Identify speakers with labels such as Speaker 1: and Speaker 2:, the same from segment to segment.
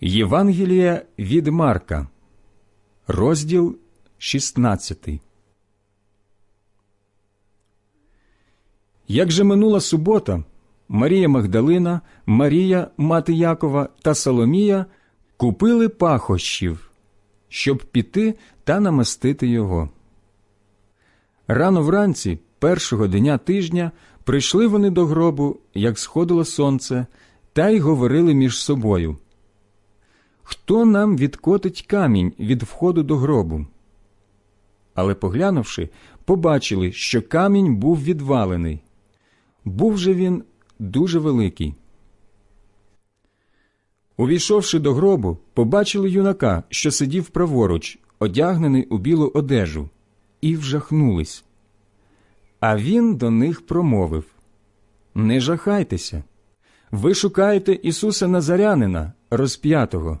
Speaker 1: Євангелія від Марка, розділ 16. Як же минула субота, Марія Магдалина, Марія, мати Якова та Соломія купили пахощів, щоб піти та намастити його. Рано вранці, першого дня тижня, прийшли вони до гробу, як сходило сонце, та й говорили між собою. Хто нам відкотить камінь від входу до гробу? Але, поглянувши, побачили, що камінь був відвалений. Був же він дуже великий. Увійшовши до гробу, побачили юнака, що сидів праворуч, одягнений у білу одежу, і вжахнулись. А він до них промовив Не жахайтеся. Ви шукаєте Ісуса Назарянина, розп'ятого.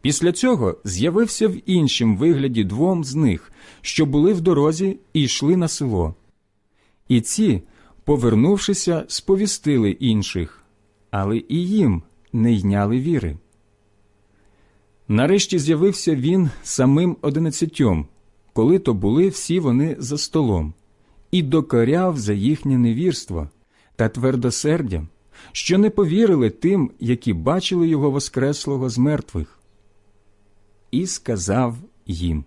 Speaker 1: Після цього з'явився в іншім вигляді двом з них, що були в дорозі і йшли на село. І ці, повернувшися, сповістили інших, але і їм не йняли віри. Нарешті з'явився він самим одинадцятьом, коли то були всі вони за столом, і докоряв за їхнє невірство та твердосердя, що не повірили тим, які бачили його воскреслого з мертвих і сказав їм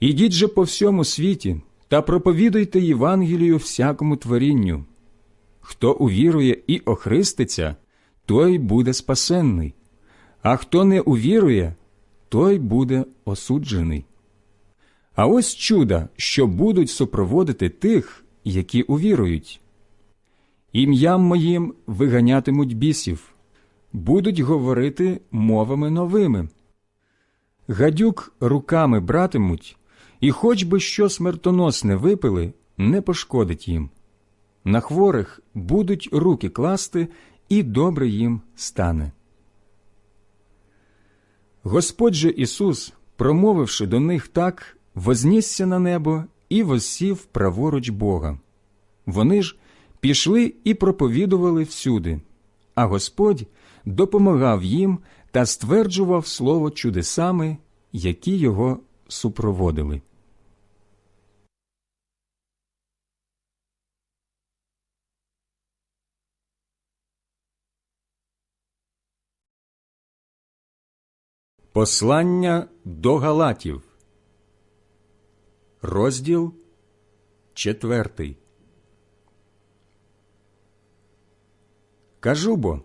Speaker 1: Ідіть же по всьому світі та проповідуйте Євангелію всякому творінню. Хто увірує і охриститься, той буде спасенний, а хто не увірує, той буде осуджений. А ось чуда, що будуть супроводити тих, які увірують. Ім'ям моїм виганятимуть бісів, будуть говорити мовами новими гадюк руками братимуть, і хоч би що смертоносне випили, не пошкодить їм. На хворих будуть руки класти, і добре їм стане. Господь же Ісус, промовивши до них так, вознісся на небо і воссів праворуч Бога. Вони ж пішли і проповідували всюди, а Господь допомагав їм та стверджував слово чудесами, які його супроводили. Послання до Галатів, розділ четвертий. Кажу бо,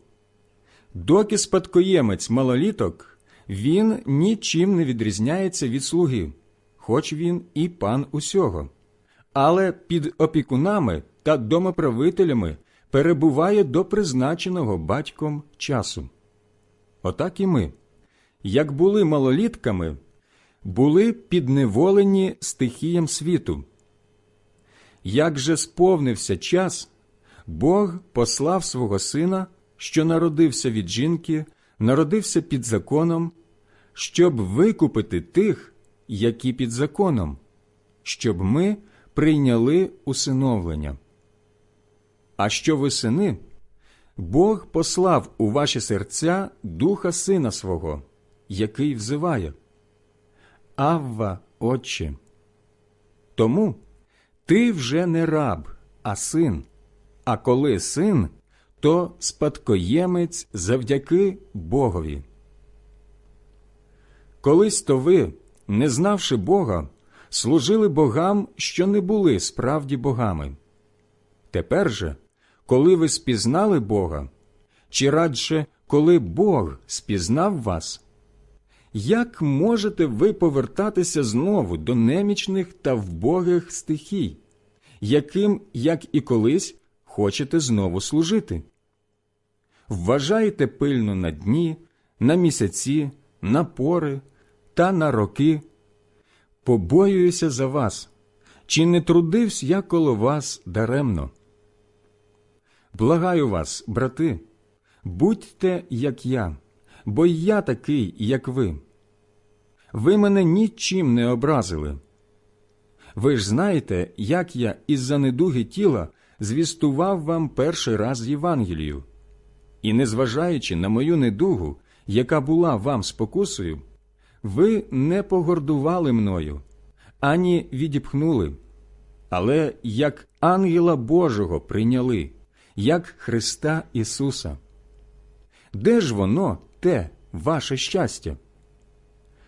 Speaker 1: доки спадкоємець малоліток, він нічим не відрізняється від слуги, хоч він і пан усього, але під опікунами та домоправителями перебуває до призначеного батьком часу. Отак і ми, як були малолітками, були підневолені стихіям світу. Як же сповнився час, Бог послав свого сина що народився від жінки, народився під законом, щоб викупити тих, які під законом, щоб ми прийняли усиновлення. А що ви сини? Бог послав у ваші серця духа сина свого, який взиває. Авва, Отче. Тому ти вже не раб, а син, а коли син, то спадкоємець завдяки Богові. Колись то ви, не знавши Бога, служили богам, що не були справді богами. Тепер же, коли ви спізнали Бога, чи радше, коли Бог спізнав вас, як можете ви повертатися знову до немічних та вбогих стихій, яким, як і колись, хочете знову служити? Вважайте пильно на дні, на місяці, на пори та на роки. Побоююся за вас, чи не трудився я коло вас даремно? Благаю вас, брати, будьте, як я, бо я такий, як ви. Ви мене нічим не образили. Ви ж знаєте, як я із-за недуги тіла звістував вам перший раз Євангелію. І, незважаючи на мою недугу, яка була вам спокусою, ви не погордували мною, ані відіпхнули, але як ангела Божого прийняли, як Христа Ісуса. Де ж воно, те, ваше щастя?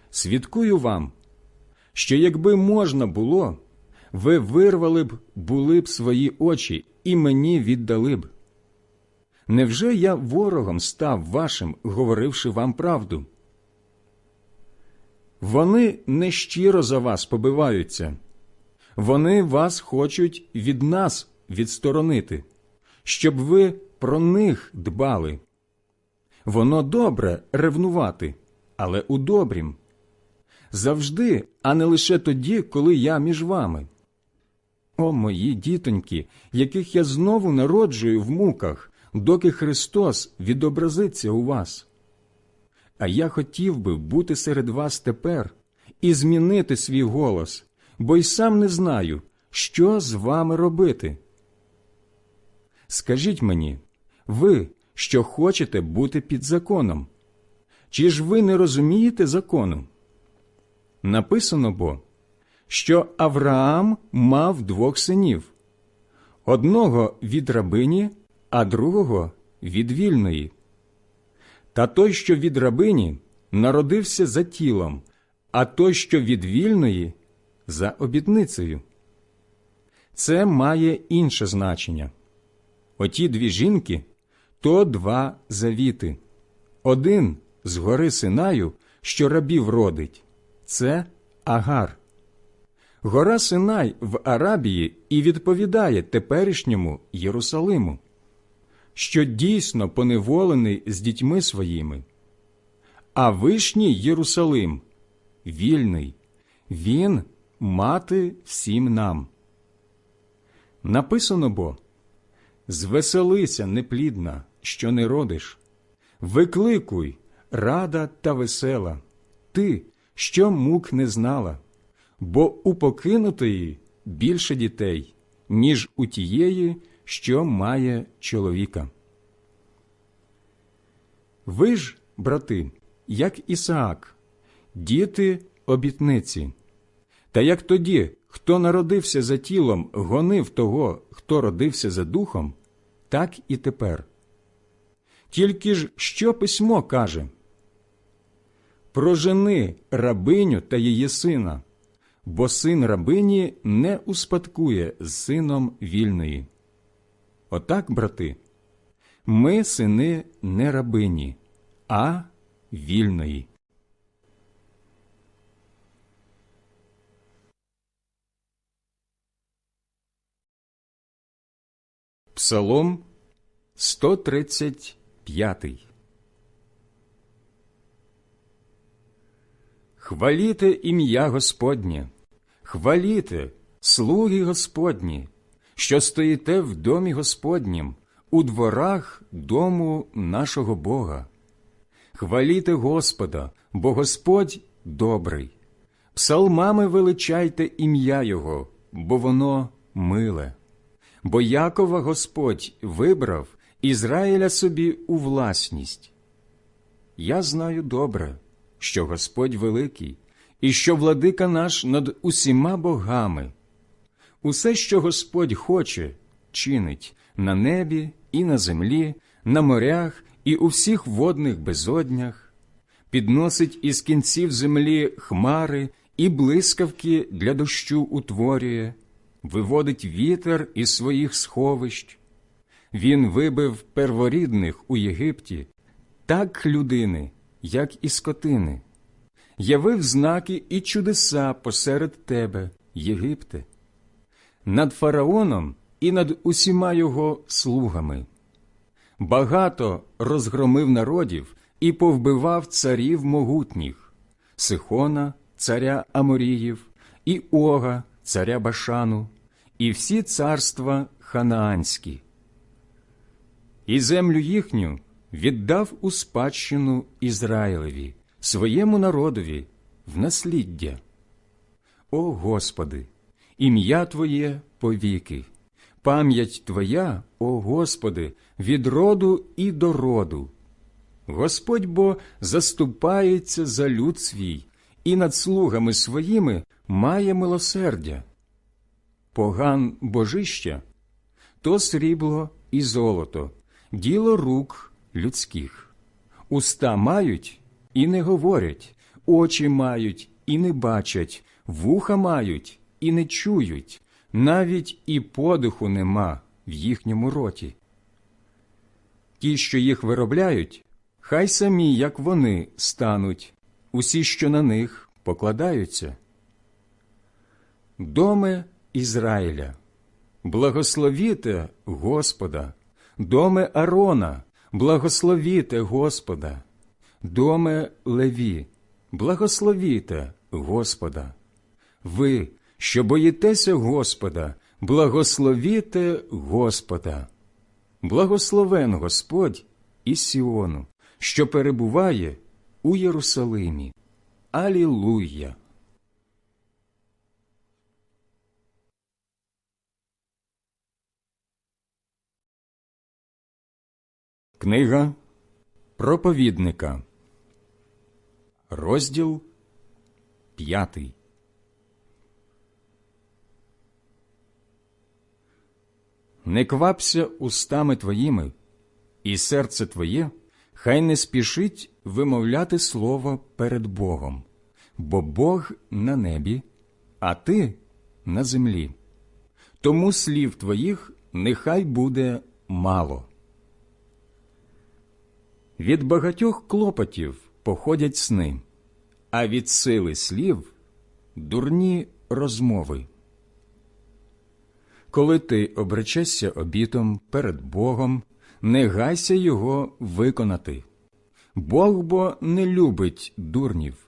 Speaker 1: Свідкую вам, що якби можна було, ви вирвали б, були б свої очі і мені віддали б. Невже я ворогом став вашим, говоривши вам правду? Вони нещиро за вас побиваються, вони вас хочуть від нас відсторонити, щоб ви про них дбали. Воно добре ревнувати, але у добрім. Завжди, а не лише тоді, коли я між вами. О, мої дітоньки, яких я знову народжую в муках, доки Христос відобразиться у вас. А я хотів би бути серед вас тепер і змінити свій голос, бо й сам не знаю, що з вами робити. Скажіть мені, ви, що хочете бути під законом, чи ж ви не розумієте закону? Написано бо, що Авраам мав двох синів одного від рабині, а другого від вільної. Та той, що від рабині, народився за тілом, а той, що від вільної, за обітницею. Це має інше значення. Оті дві жінки то два завіти. Один з гори Синаю, що рабів родить, це Агар. Гора Синай в Арабії і відповідає теперішньому Єрусалиму, що дійсно поневолений з дітьми своїми. А вишній Єрусалим вільний, він мати всім нам. Написано бо Звеселися, неплідна, що не родиш, викликуй, рада та весела, ти, що мук не знала, бо у покинутої більше дітей, ніж у тієї, що має чоловіка. Ви ж, брати, як Ісаак, діти обітниці, та як тоді, хто народився за тілом, гонив того, хто родився за духом, так і тепер. Тільки ж що письмо каже? Прожени рабиню та її сина, бо син рабині не успадкує з сином вільної. Отак, брати, ми сини не рабині, а вільної. Псалом 135 Хваліте ім'я Господнє, хваліте, слуги Господні, що стоїте в домі Господнім, у дворах дому нашого Бога. Хваліте Господа, бо Господь добрий. Псалмами величайте ім'я Його, бо воно миле. Бо Якова Господь вибрав Ізраїля собі у власність. Я знаю добре, що Господь великий, і що владика наш над усіма богами. Усе, що Господь хоче, чинить на небі і на землі, на морях і у всіх водних безоднях. підносить із кінців землі хмари і блискавки для дощу утворює, виводить вітер із своїх сховищ. Він вибив перворідних у Єгипті, так людини, як і скотини, явив знаки і чудеса посеред тебе, Єгипте, над фараоном і над усіма його слугами. Багато розгромив народів і повбивав царів могутніх Сихона, царя Аморіїв, і Ога, царя Башану, і всі царства ханаанські. І землю їхню віддав у спадщину Ізраїлеві, своєму народові, в насліддя. О Господи, ім'я Твоє повіки, пам'ять Твоя, о Господи, від роду і до роду. Господь бо заступається за люд свій і над слугами своїми має милосердя. Поган божища то срібло і золото, діло рук людських. Уста мають і не говорять, очі мають і не бачать, вуха мають і не чують, навіть і подиху нема в їхньому роті. Ті, що їх виробляють, хай самі, як вони, стануть, усі, що на них покладаються. Доме Ізраїля, благословіте Господа, доме Арона, благословіте Господа, доме Леві, благословіте Господа. Ви, що боїтеся Господа, благословіте Господа. Благословен Господь Сіону, що перебуває у Єрусалимі. Алілуя! Книга проповідника, розділ п'ятий. Не квапся устами твоїми, і серце твоє хай не спішить вимовляти слово перед Богом, бо Бог на небі, а ти на землі. Тому слів твоїх нехай буде мало. Від багатьох клопотів походять сни, а від сили слів дурні розмови. Коли ти обречешся обітом перед Богом, не гайся його виконати. Бог бо не любить дурнів.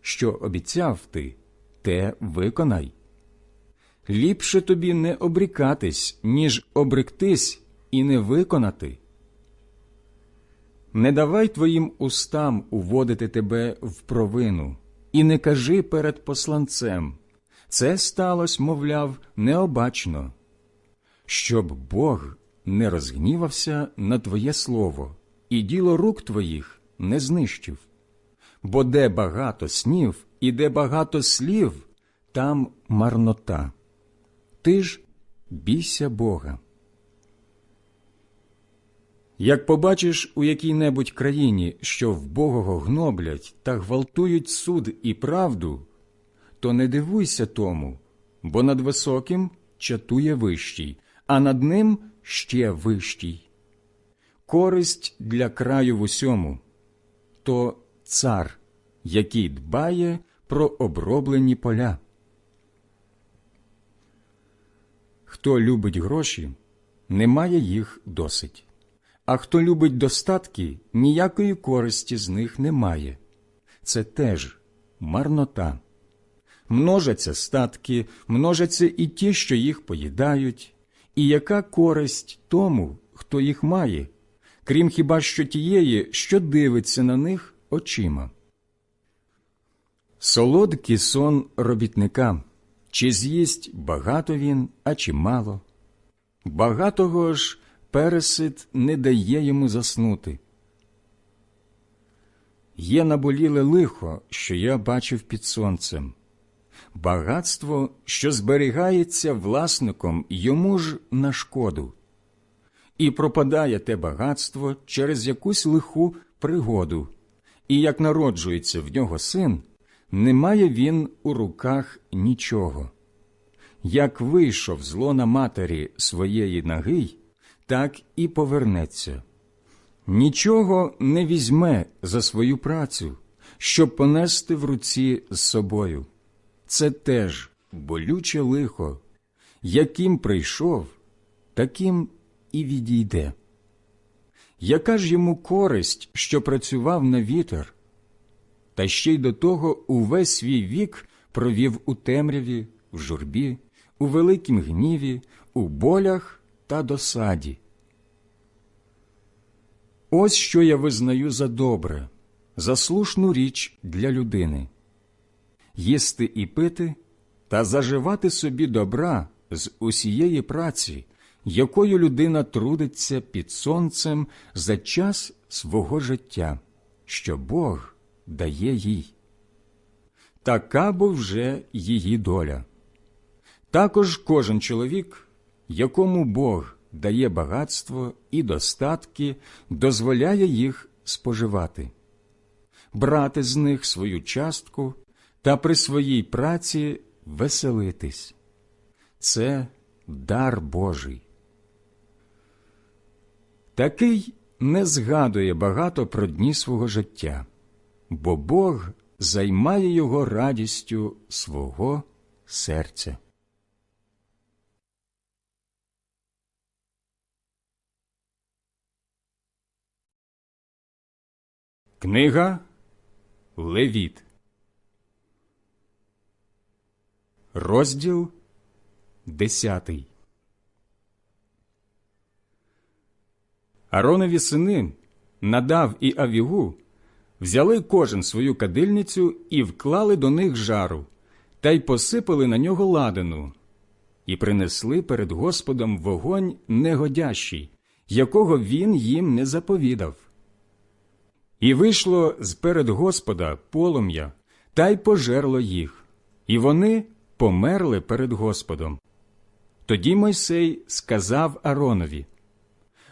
Speaker 1: Що обіцяв ти, те виконай. Ліпше тобі не обрікатись, ніж обректись і не виконати. Не давай твоїм устам уводити тебе в провину, і не кажи перед посланцем. Це сталося, мовляв, необачно, щоб Бог не розгнівався на твоє слово, і діло рук твоїх не знищив. Бо де багато снів і де багато слів, там марнота. Ти ж бійся Бога. Як побачиш у якій-небудь країні, що вбогого гноблять та гвалтують суд і правду, то не дивуйся тому, бо над високим чатує вищий, а над ним ще вищий. Користь для краю в усьому то цар, який дбає про оброблені поля. Хто любить гроші, не має їх досить. А хто любить достатки, ніякої користі з них немає. Це теж марнота. Множаться статки, множаться і ті, що їх поїдають, і яка користь тому, хто їх має, крім хіба що тієї, що дивиться на них очима. Солодкий сон робітника, чи з'їсть багато він, а чи мало. Багатого ж пересид не дає йому заснути. Є наболіле лихо, що я бачив під сонцем, багатство, що зберігається власником йому ж на шкоду, і пропадає те багатство через якусь лиху пригоду, і як народжується в нього син, не має він у руках нічого. Як вийшов з лона матері своєї ноги, так і повернеться. Нічого не візьме за свою працю, щоб понести в руці з собою. Це теж болюче лихо, яким прийшов, таким і відійде. Яка ж йому користь, що працював на вітер, та ще й до того увесь свій вік провів у темряві, в журбі, у великім гніві, у болях та досаді. Ось що я визнаю за добре, за слушну річ для людини їсти і пити та заживати собі добра з усієї праці, якою людина трудиться під сонцем за час свого життя, що Бог дає їй. Така бо вже її доля. Також кожен чоловік, якому Бог дає багатство і достатки, дозволяє їх споживати, брати з них свою частку та при своїй праці веселитись. Це дар Божий. Такий не згадує багато про дні свого життя, бо Бог займає його радістю свого серця. Книга Левіт Розділ десятий Аронові сини Надав і Авігу взяли кожен свою кадильницю і вклали до них жару, та й посипали на нього ладану, і принесли перед Господом вогонь негодящий, якого він їм не заповідав. І вийшло з перед Господа полум'я, та й пожерло їх, і вони померли перед Господом. Тоді Мойсей сказав Аронові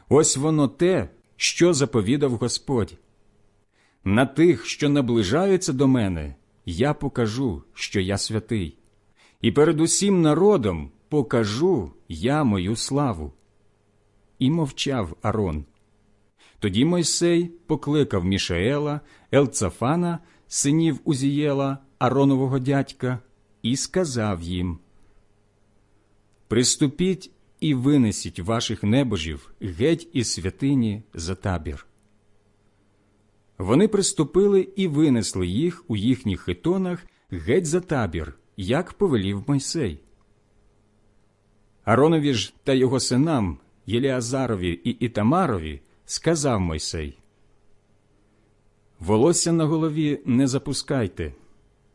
Speaker 1: Ось воно те, що заповідав Господь. На тих, що наближаються до мене, я покажу, що я святий, і перед усім народом покажу я мою славу. І мовчав Арон. Тоді Мойсей покликав Мішаела, Елцафана, синів Узієла, Аронового дядька, і сказав їм Приступіть і винесіть ваших небожів геть із святині за табір. Вони приступили і винесли їх у їхніх хитонах геть за табір, як повелів Мойсей. Аронові ж та його синам Єліазарові і Ітамарові сказав Мойсей Волосся на голові не запускайте,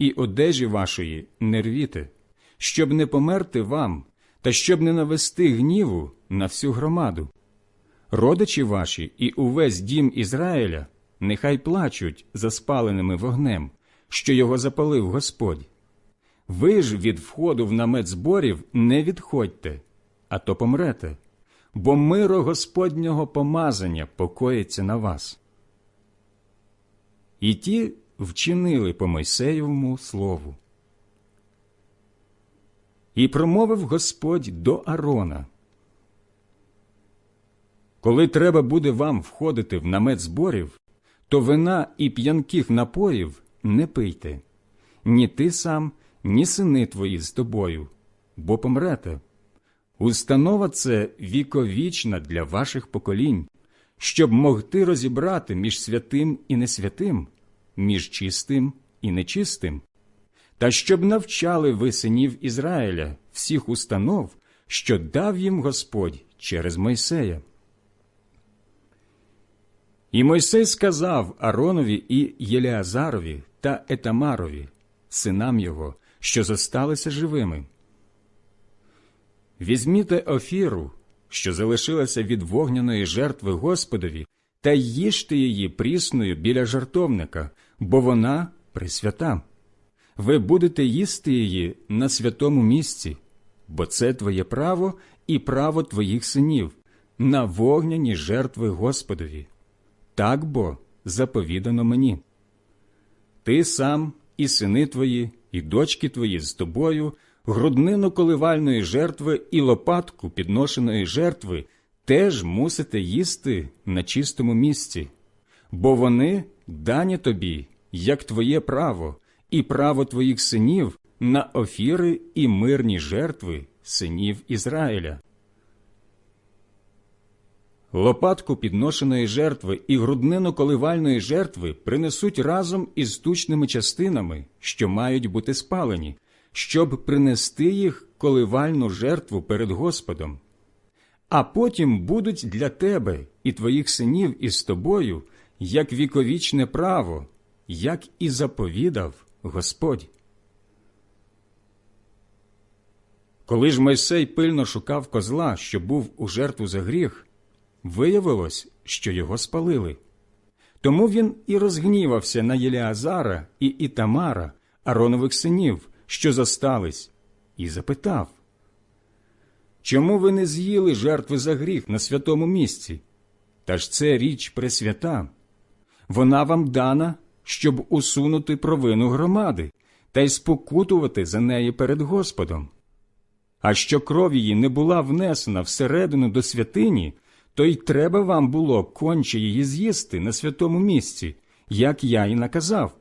Speaker 1: і одежі вашої не рвіте, щоб не померти вам та щоб не навести гніву на всю громаду. Родичі ваші і увесь дім Ізраїля нехай плачуть за спаленими вогнем, що його запалив Господь. Ви ж від входу в намет зборів не відходьте, а то помрете, бо миро Господнього помазання покоїться на вас. І ті вчинили по Мойсеєвому слову. І промовив Господь до Арона. Коли треба буде вам входити в намет зборів, то вина і п'янких напоїв не пийте, ні ти сам, ні сини твої з тобою, бо помрете. Установа це віковічна для ваших поколінь, щоб могти розібрати між святим і несвятим, між чистим і нечистим, та щоб навчали ви синів Ізраїля всіх установ, що дав їм Господь через Мойсея. І Мойсей сказав Аронові і Єлеазарові та Етамарові, синам його, що зосталися живими. Візьміте офіру, що залишилася від вогняної жертви Господові, та їжте її прісною біля жартовника, бо вона присвята. Ви будете їсти її на святому місці, бо це твоє право і право твоїх синів, на вогняні жертви Господові. Так бо заповідано мені. ти сам і сини твої, і дочки твої з тобою, груднину коливальної жертви і лопатку підношеної жертви теж мусите їсти на чистому місці, бо вони дані тобі, як твоє право, і право твоїх синів на офіри і мирні жертви синів Ізраїля. Лопатку підношеної жертви і груднину коливальної жертви принесуть разом із тучними частинами, що мають бути спалені, щоб принести їх коливальну жертву перед Господом. А потім будуть для тебе і твоїх синів із тобою як віковічне право, як і заповідав Господь. Коли ж Мойсей пильно шукав козла, що був у жертву за гріх, виявилось, що його спалили. Тому він і розгнівався на Єліазара і Ітамара, Аронових синів, що зостались, і запитав Чому ви не з'їли жертви за гріх на святому місці? Та ж це річ пресвята. Вона вам дана, щоб усунути провину громади та й спокутувати за неї перед Господом. А що кров її не була внесена всередину до святині, то й треба вам було конче її з'їсти на святому місці, як я й наказав.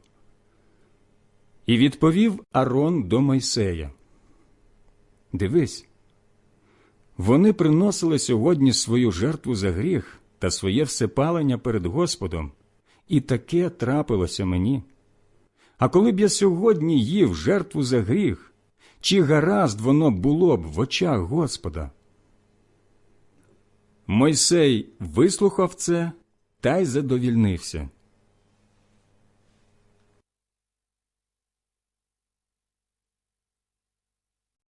Speaker 1: І відповів Арон до Мойсея. Дивись, вони приносили сьогодні свою жертву за гріх та своє всепалення перед Господом, і таке трапилося мені. А коли б я сьогодні їв жертву за гріх, чи гаразд воно було б в очах Господа? Мойсей вислухав це та й задовільнився.